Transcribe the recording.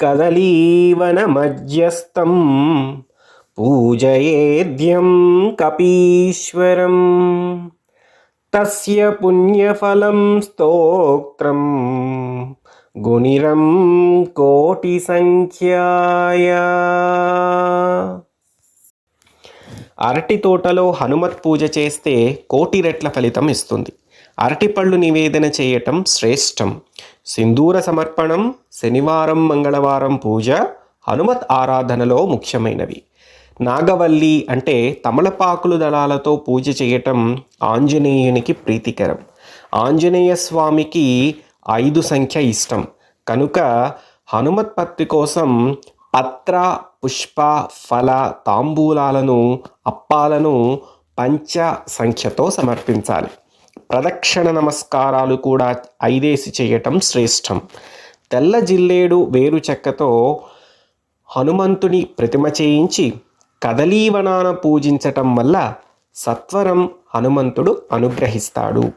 కదలీవనమధ్యస్థం పూజయేద్యం కపీశ్వరం. తస్య పుణ్యఫలం స్తోత్రం గుణిరం కోటి సంఖ్యాయ అరటి తోటలో హనుమత్ పూజ చేస్తే కోటి రెట్ల ఫలితం ఇస్తుంది. అరటిపళ్ళు నివేదన చేయటం శ్రేష్టం. సింధూర సమర్పణం శనివారం మంగళవారం పూజ హనుమత్ ఆరాధనలో ముఖ్యమైనవి. నాగవల్లి అంటే తమలపాకులు దళాలతో పూజ చేయటం ఆంజనేయునికి ప్రీతికరం. ఆంజనేయ స్వామికి ఐదు సంఖ్య ఇష్టం. కనుక హనుమత్పత్తి కోసం పత్ర పుష్ప ఫల తాంబూలాలను అప్పాలను పంచ సంఖ్యతో సమర్పించాలి. ప్రదక్షిణ నమస్కారాలు కూడా ఐదేసి చేయటం శ్రేష్టం. తెల్ల జిల్లేడు వేరు చెక్కతో హనుమంతుని ప్రతిమ చేయించి కదలీవనాన పూజించటం వల్ల సత్వరం హనుమంతుడు అనుగ్రహిస్తాడు.